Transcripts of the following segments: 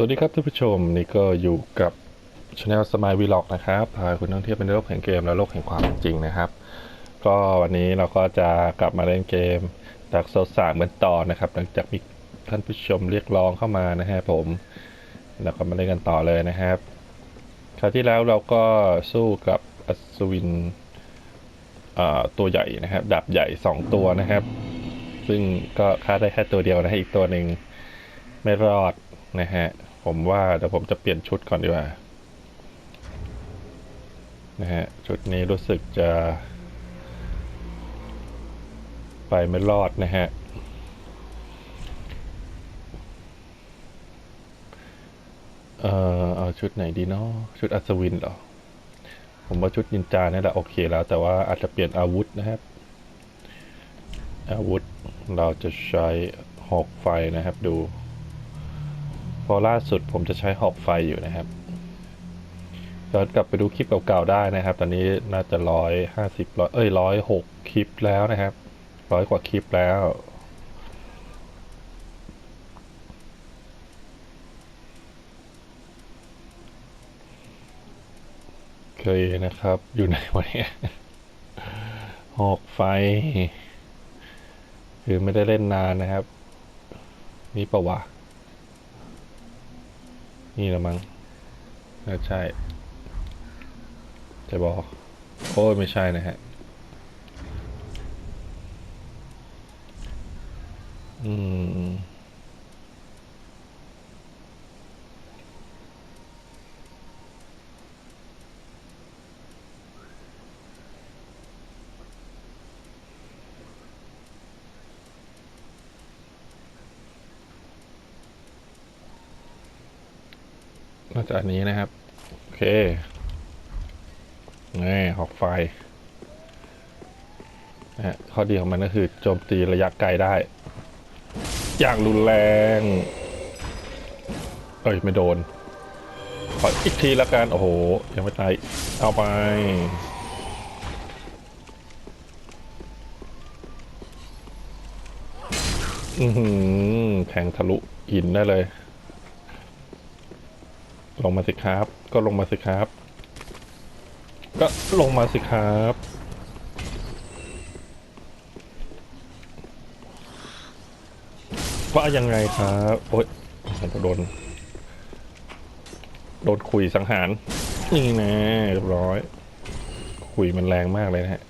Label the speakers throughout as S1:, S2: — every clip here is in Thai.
S1: สวัสดีครับท่านผู้ชมนี่ก็อยู่กับช anel สมายวีล็อกนะครับพาคุณท่องเที่ยวเป็นโลกแห่งเกมและโลกแห่งความจริงนะครับ ก็วันนี้เราก็จะกลับมาเล่นเกมดักโซสามเหมือนต่อนะครับ หลังจากมีท่านผู้ชมเรียกร้องเข้ามานะฮะผมเราก็มาเล่นกันต่อเลยนะครับ คราวที่แล้วเราก็สู้กับอัศวินตัวใหญ่นะครับดาบใหญ่สองตัวนะครับ ซึ่งก็ฆ่าได้แค่ตัวเดียวนะฮะอีกตัวหนึ่งไม่รอดนะฮะ ผมว่าเดี๋ยวผมจะเปลี่ยนชุดก่อนดีกว่านะฮะชุดนี้รู้สึกจะ ไปไม่รอดนะฮะ เอ่อเอาชุดไหนดีเนาะชุดอัศวินเหรอ ผมว่าชุดนินจาเนี่ยแหละโอเคแล้ว แต่ว่าอาจจะเปลี่ยนอาวุธนะครับ อาวุธเราจะใช้หอกไฟนะครับดู พอล่าสุดผมจะใช้หอกไฟอยู่นะครับย้อนกลับไปดูคลิปเก่าๆได้นะครับ ตอนนี้น่าจะร้อยห้าสิบร้อยเอ้ยร้อยหกคลิปแล้วนะครับร้อยกว่าคลิปแล้วเคยนะครับ อยู่ไหนวะเนี่ยหอกไฟ คือไม่ได้เล่นนานนะครับนี่ปะวะ นี่ละมั้งน่าใช่ จะบอก โอ้ยไม่ใช่นะฮะ อืม น่าจะอันนี้นะครับ โอเคนี่หอกไฟนะฮะข้อดีของมันก็คือโจมตีระยะไกลได้ อย่างรุนแรง เอ้ย ไม่โดน ขออีกทีละกัน โอ้โห ยังไม่ตาย เอาไป อือหือแทงทะลุหินได้เลย ลงมาสิครับ ก็ลงมาสิครับ ก็ลงมาสิครับ ว่ายังไงครับโอ๊ยโดน โดนคุยสังหาร นี่แน่เรียบร้อย คุยมันแรงมากเลยนะฮะ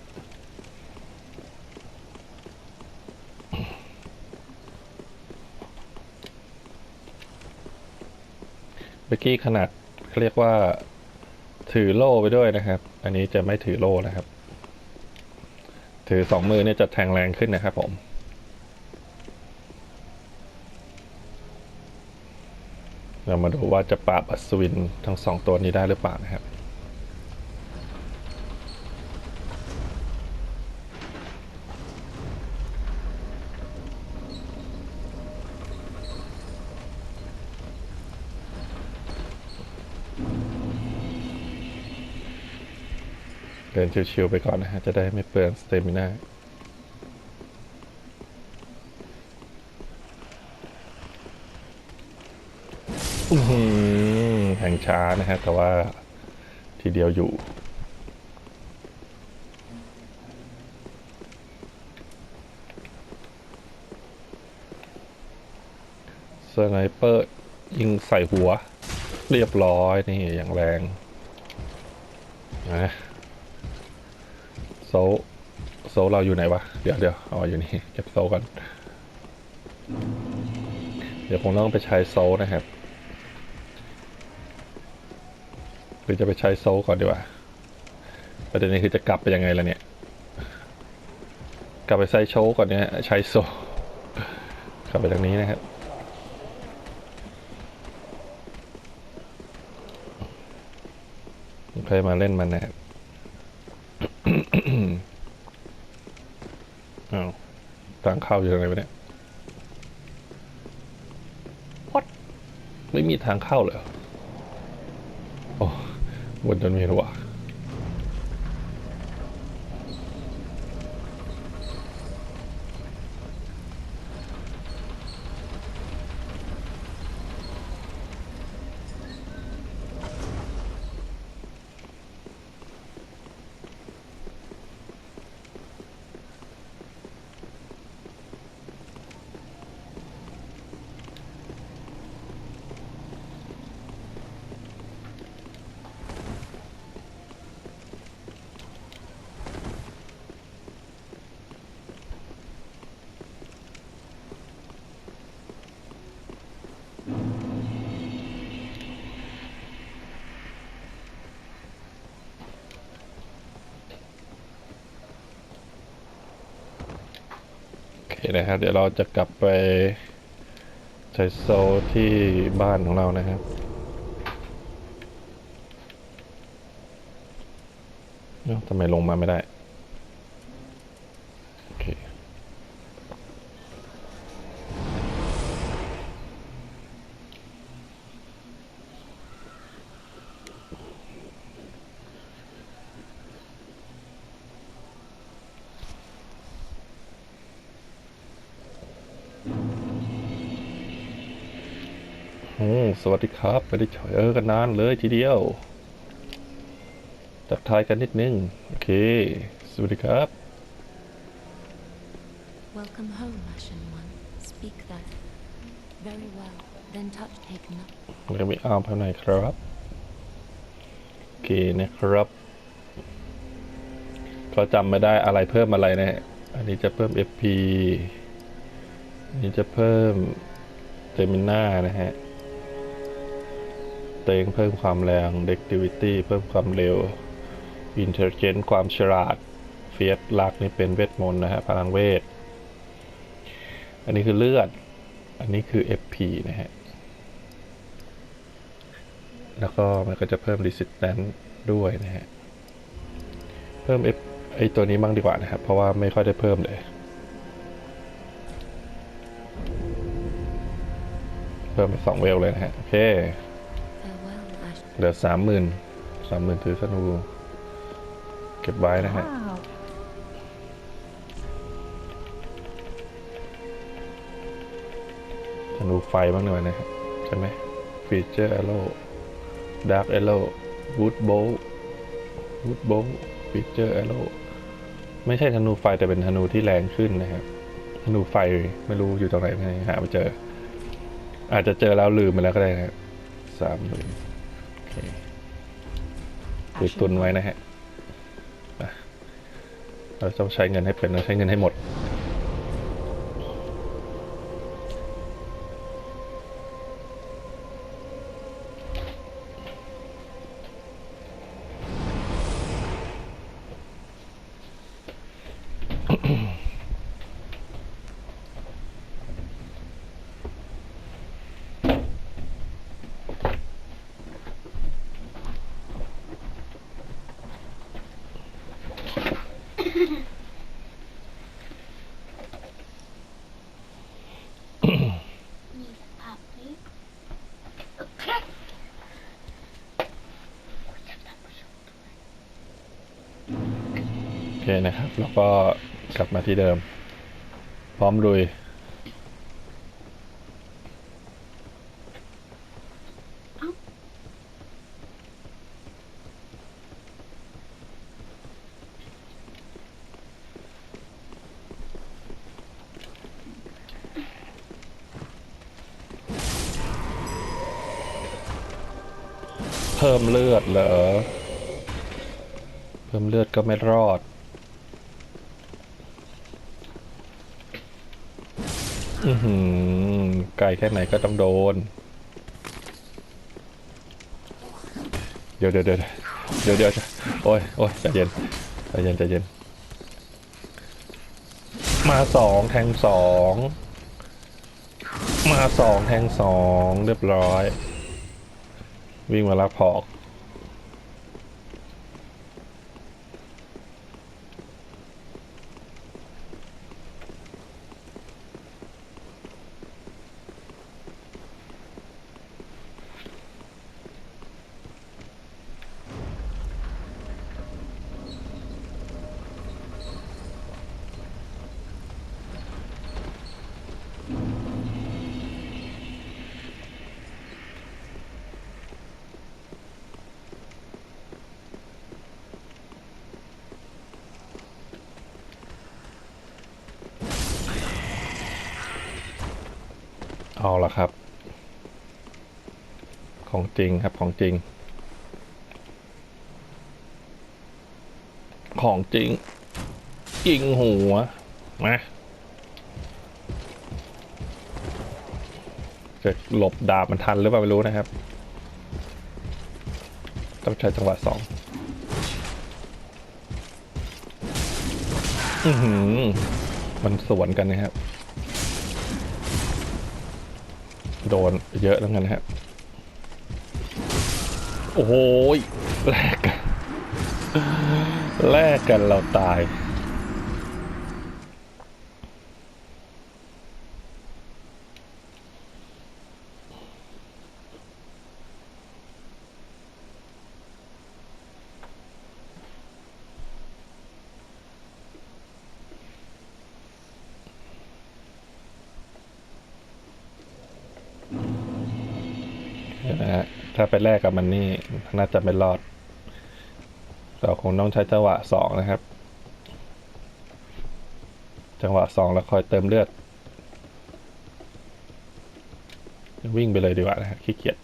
S1: เมื่อกี้ขนาดเขาเรียกว่าถือโล่ไปด้วยนะครับ อันนี้จะไม่ถือโล่นะครับ ถือสองมือเนี่ยจะแทงแรงขึ้นนะครับผมเรามาดูว่าจะปราบอัศวินทั้งสองตัวนี้ได้หรือเปล่านะครับ ดินชิวๆไปก่อนนะฮะ จะได้ไม่เปลืองสเตมิน่าอื้อหือแห่งช้านะฮะ แต่ว่าทีเดียวอยู่ สไนเปอร์ ยิงใส่หัว เรียบร้อยนี่อย่างแรงนะ โซลโซเราอยู่ไหนวะ เดี๋ยวเดี๋ยวอ๋ออยู่นี่เก็บโซลก่อน เดี๋ยวผมต้องไปใช้โซลนะครับ หรือจะไปใช้โซลก่อนดีกว่า ประเด็นนี้คือจะกลับไปยังไงล่ะเนี่ย กลับไปใช้โชก่อนเนี่ยใช้โซลกลับไปทางนี้นะครับเคยมาเล่นมันนะครับ อ้าว ทางเข้าอยู่ตรงไหนวะเนี่ย What ไม่มีทางเข้าเลยเหรอโอ้วนจนมีหรอวะ นะครับ เดี๋ยวเราจะกลับไปใช้โซลที่บ้านของเรานะครับเอ้าทำไมลงมาไม่ได้ สวัสดีครับไม่ได้เจอกันนานเลยทีเดียวทักทายกันนิดนึง โอเค สวัสดีครับ
S2: Welcome home, Ashen One. Speak that. Very well. Then touch taken up.
S1: แล้วมีอาร์มภายในครับ โอเคนะครับเขาจำไม่ได้อะไรเพิ่มอะไรนะฮะอันนี้จะเพิ่ม FP อันนี้จะเพิ่มเตมิน่านะฮะ เตงเพิ่มความแรง Dexterity เพิ่มความเร็ว Intelligence ความฉลาด เฟียสลักนี่เป็นเวทมนต์นะฮะพลังเวท อันนี้คือเลือด อันนี้คือ FP นะฮะ แล้วก็มันก็จะเพิ่ม resistance ด้วยนะฮะ เพิ่ม F ไอตัวนี้บ้างดีกว่านะครับ เพราะว่าไม่ค่อยได้เพิ่มเลย เพิ่มไปสองเวลเลยนะฮะ โอเค เหลือสามหมื่นสามหมื่นถือธนูเก็บไว้นะฮะ
S3: Wow.
S1: ธนูไฟบ้างหน่อยนะครับใช่ไหมฟีเจอร์ arrow dark arrow wood bow wood bow feature arrow ไม่ใช่ธนูไฟแต่เป็นธนูที่แรงขึ้นนะครับ ธนูไฟไม่รู้อยู่ตรงไหนไม่หาไม่เจอ อาจจะเจอแล้วลืมไปแล้วก็ได้นะครับสามหมื่นโอเค ติดตุนไว้นะฮะอะเราต้องใช้เงินให้เป็นเราใช้เงินให้หมด นะครับ แล้วก็กลับมาที่เดิม พร้อมลุยเพิ่มเลือดเหรอ เพิ่มเลือดก็ไม่รอด อือหือไกลแค่ไหนก็ต้องโดน เดี๋ยวเดี๋ยวเดี๋ยวเดี๋ยวเดี๋ยวโอ้ยโอ้ยใจเย็นใจเย็นใจเย็น มาสองแทงสองมาสองแทงสองเรียบร้อย วิ่งมารับพอก เอาละครับ ของจริงครับของจริง ของจริงยิงหัวมาจะหลบดาบมันทันหรือเปล่าไม่รู้นะครับ ต้องใช้จังหวะสองอือหือมันสวนกันนะครับ โดนเยอะแล้วกันนะครับโอ้โหยแลกกันแลกกันเราตาย เดี๋ยวนะฮะถ้าไป แลกกับมันนี่น่าจะไม่รอด เราคงต้องใช้จังหวะสองนะครับ จังหวะสองแล้วคอยเติมเลือด วิ่งไปเลยดีกว่านะฮะขี้เกียจ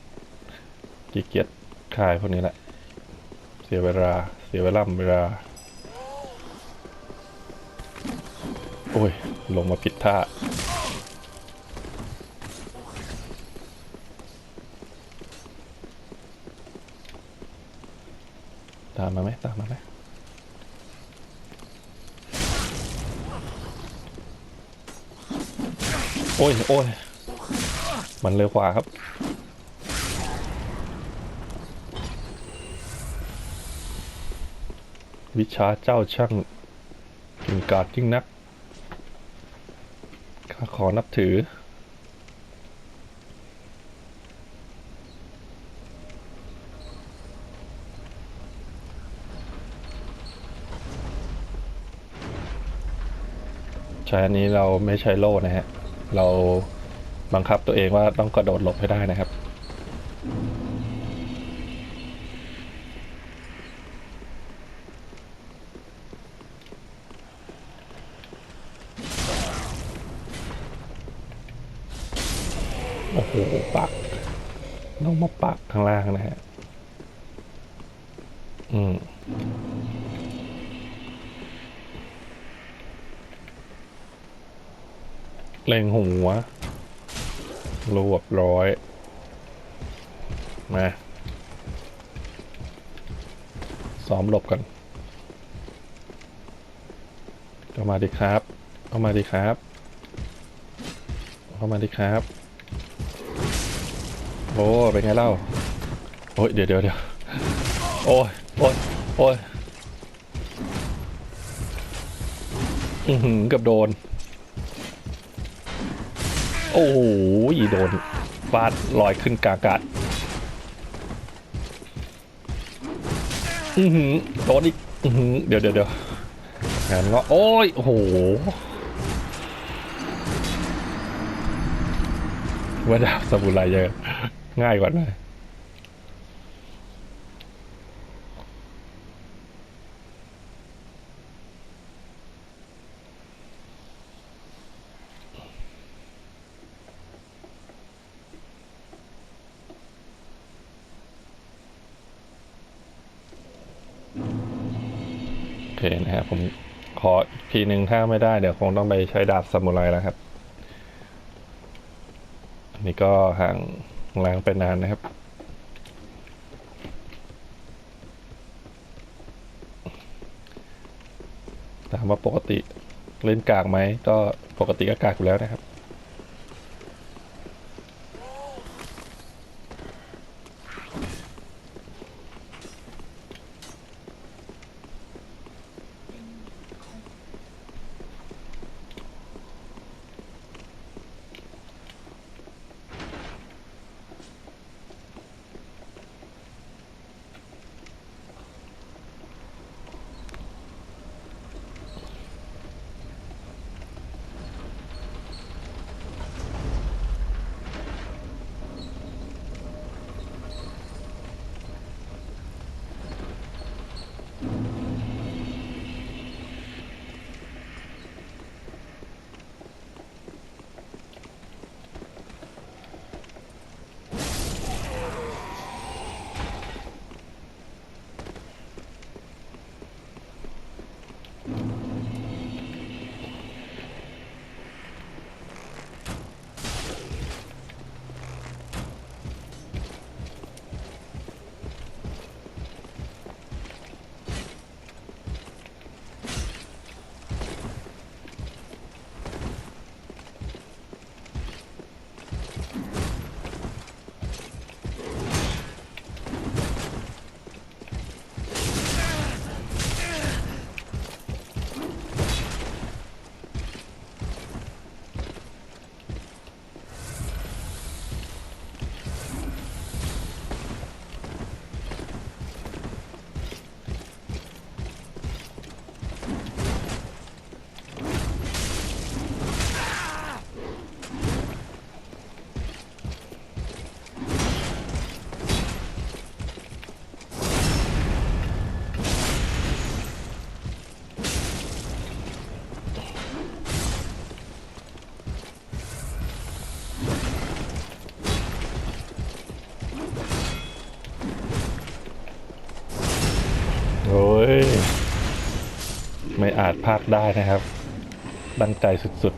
S1: ขี้เกียจคายพวกนี้แหละ เสียเวลา เสียเวลาเวลา โอ้ย ลงมาผิดท่า ตามมาไหมตามมาไหมโอ้ยโอ้ยมันเร็วกว่าครับ วิชาเจ้าช่างเก่งกาจยิ่งนักข้าขอนับถือ ช้อันนี้เราไม่ใช้โล่นะฮะ เราบังคับตัวเองว่าต้องกระโดดหลบให้ได้นะครับ โอ้โห ปัก ต้องมาปักข้างล่างนะฮะ อืม เล็งหัวรวบร้อย มาซ้อมหลบกันเข้ามาดิครับ เข้ามาดิครับ เข้ามาดิครับ โอ้เป็นไงเล่า โอ้ยเดี๋ยวเดี๋ยวเดี๋ยวโอ้ยโอ้ยโอ้ยอือหือเกับโดน โอ้โหโดนฟาดลอยขึ้นกากาศอือหือโดนอีกอือหือเดี๋ยวเดี๋ยวเดี๋ยวงานก็โอ้ยโอ้โหว่าดาบสมุไรเยอะง่ายกว่าหน่อ ยโอเคนะฮะผมขออีกทีหนึ่งถ้าไม่ได้เดี๋ยวคงต้องไปใช้ดาบซามูไรแล้วครับ อันนี้ก็ห่างล้างไปนานนะครับ ถามว่าปกติเล่นกากไหม ก็ปกติก็กากอยู่แล้วนะครับ อาจพลาดได้นะครับ ตั้งใจสุด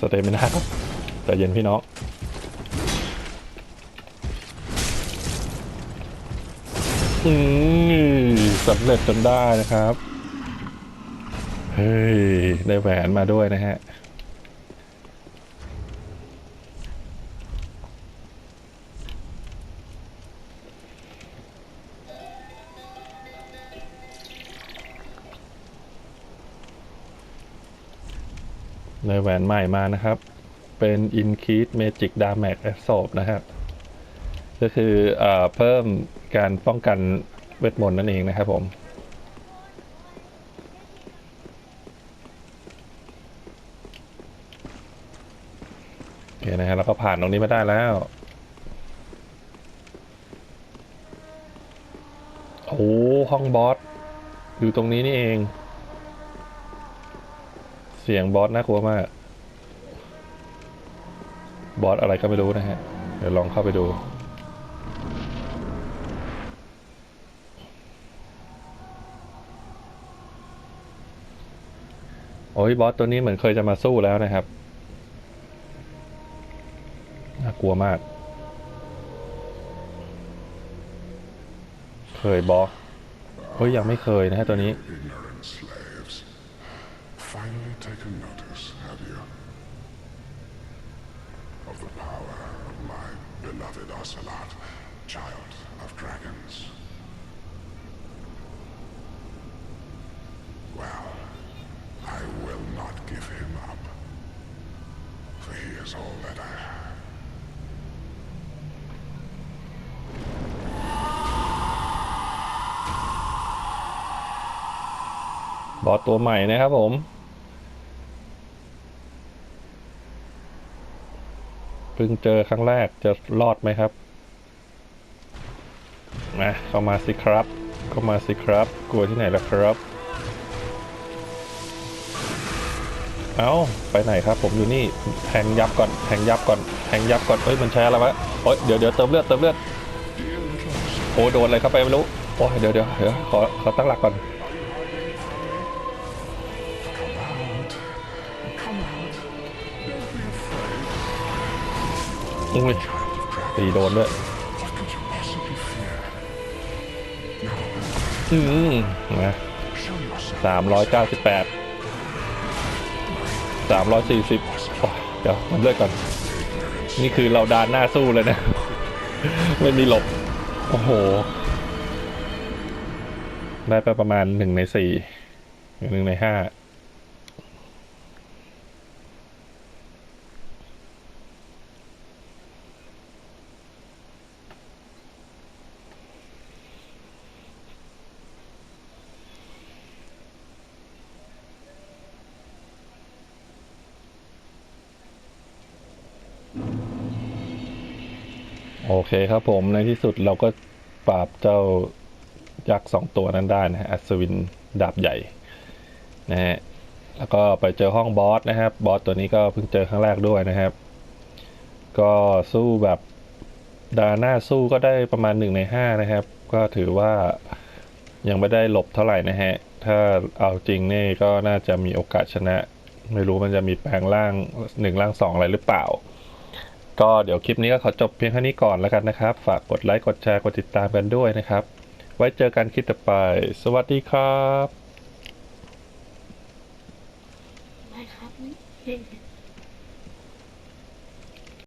S1: สเตมินาครับแต่เย็นพี่น้องอืมสำเร็จจนได้นะครับ เฮ้ย ได้แหวนมาด้วยนะฮะ ในแหวนใหม่มานะครับ เป็น Increase Magic Damage Absorb นะครับ ก็คือเอเพิ่มการป้องกันเวทมนต์นั่นเองนะครับผมโอเคนะฮะแล้วก็ผ่านตรงนี้มาได้แล้ว โอ้ห้องบอสอยู่ตรงนี้นี่เอง สียงบอสน่ากลัวมาก บอสอะไรก็ไม่รู้นะฮะ เดี๋ยวลองเข้าไปดู โอ้ยบอสตัวนี้เหมือนเคยจะมาสู้แล้วนะครับ น่ากลัวมาก เคยบอสเฮ้ยยังไม่เคยนะฮะตัวนี้
S3: taken notice, have you? Of the power of my beloved Ocelot, child of dragons. Well, I will not give him up. For he is all that I have.
S1: บอสตัวใหม่นะครับผม พิ่งเจอครั้งแรกจะรอดไหมครับมาเข้ามาสิครับ เข้ามาสิครับ กลัวที่ไหนล่ะครับ เอาไปไหนครับ ผมอยู่นี่แทงยับก่อนแทงยับก่อนแทงยับก่อนเอ้ยมันใช้อะไรวะโอ้ยเดี๋ยวเดี๋ยวเติมเลือดเติมเลือดโอ้โดนอะไรเข้าไปไม่รู้โอ้ยเดี๋ยวเดี๋ยวเดี๋ยวขอขอตั้งหลักก่อน อุ้ยตีโดนด้วยอืมนะสามร้อยเก้าสิบแปดสามร้อยสี่สิบเดี๋ยวมันเลิกก่อน นี่คือเราดานหน้าสู้เลยนะ ไม่มีหลบ โอ้โห ได้ไปประมาณหนึ่งในสี่หนึ่งในห้า เคครับผมในที่สุดเราก็ปราบเจ้ายักษ์สองตัวนั้นได้นะฮะอัศวินดาบใหญ่นะฮะแล้วก็ไปเจอห้องบอสนะครับบอสตัวนี้ก็เพิ่งเจอครั้งแรกด้วยนะครับ ก็สู้แบบดาหน้าสู้ก็ได้ประมาณหนึ่งในห้านะครับ ก็ถือว่ายังไม่ได้หลบเท่าไหร่นะฮะ ถ้าเอาจริงนี่ก็น่าจะมีโอกาสชนะ ไม่รู้มันจะมีแปลงร่างหนึ่งร่างสองอะไรหรือเปล่า ก็เดี๋ยวคลิปนี้ก็ขอจบเพียงเท่านี้ก่อนแล้วกันนะครับ ฝากกดไลค์กดแชร์กดติดตามกันด้วยนะครับ ไว้เจอกันคลิปต่อไป สวัสดีครับ
S4: ไม่ครับ